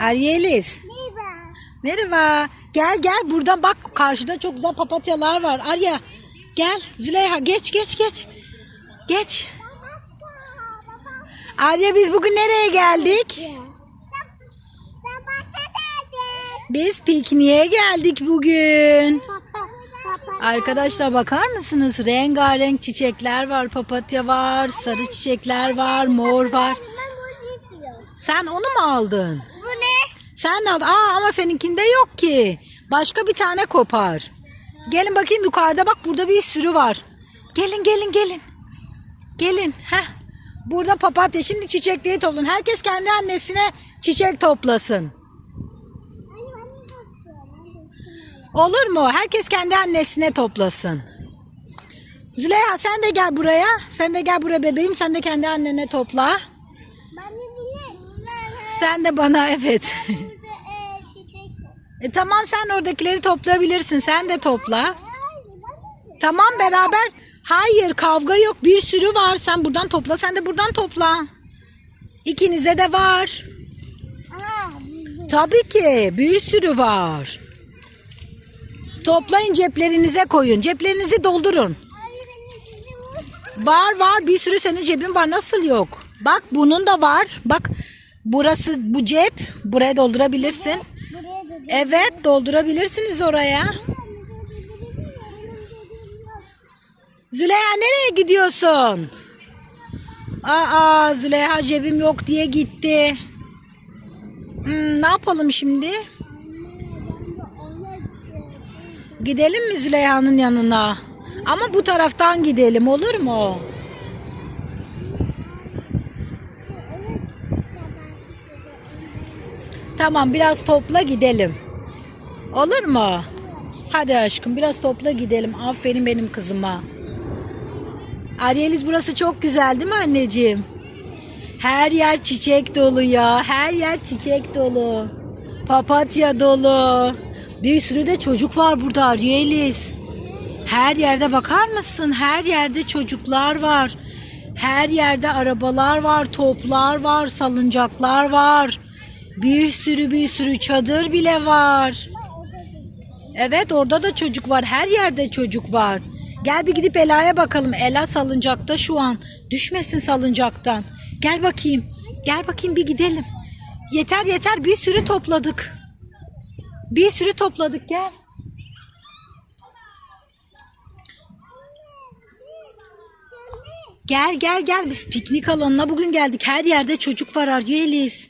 Aryeliz. Merhaba. Gel gel buradan bak karşıda çok güzel papatyalar var. Arya gel Züleyha geç geç geç. Geç. Arya biz bugün nereye geldik? Biz pikniğe geldik bugün. Arkadaşlar bakar mısınız? Rengarenk çiçekler var. Papatya var, sarı çiçekler var, mor var. Sen onu mu aldın? Bu ne? Sen de aldın. Aa ama seninkinde yok ki. Başka bir tane kopar. Gelin bakayım yukarıda bak burada bir sürü var. Gelin gelin gelin. Gelin. Heh. Burada papatya. Şimdi çiçekleri toplayın. Herkes kendi annesine çiçek toplasın. Olur mu? Herkes kendi annesine toplasın. Züleyha sen de gel buraya. Sen de gel buraya bebeğim. Sen de kendi annene topla. Ben de. Sen de bana evet. E, tamam sen oradakileri toplayabilirsin. Sen de topla. Tamam beraber. Hayır kavga yok. Bir sürü var. Sen buradan topla. Sen de buradan topla. İkinize de var. Tabii ki. Bir sürü var. Toplayın ceplerinize koyun. Ceplerinizi doldurun. Var var. Bir sürü senin cebin var. Nasıl yok? Bak bunun da var. Bak burası bu cep. Buraya doldurabilirsin. Evet doldurabilirsiniz oraya. Züleyha nereye gidiyorsun? Aa Züleyha cebim yok diye gitti. Hmm, ne yapalım şimdi? Gidelim mi Züleyha'nın yanına? Ama bu taraftan gidelim olur mu? Tamam biraz topla gidelim. Olur mu? Hadi aşkım biraz topla gidelim. Aferin benim kızıma. Aryeliz burası çok güzel değil mi anneciğim? Her yer çiçek dolu ya. Her yer çiçek dolu. Papatya dolu. Bir sürü de çocuk var burada Aryeliz. Her yerde bakar mısın? Her yerde çocuklar var. Her yerde arabalar var, toplar var, salıncaklar var. Bir sürü bir sürü çadır bile var. Evet orada da çocuk var. Her yerde çocuk var. Gel bir gidip Ela'ya bakalım. Ela salıncakta şu an. Düşmesin salıncaktan. Gel bakayım. Gel bakayım bir gidelim. Yeter yeter bir sürü topladık. Bir sürü topladık gel. Gel gel gel biz piknik alanına bugün geldik. Her yerde çocuk var Aryeliz.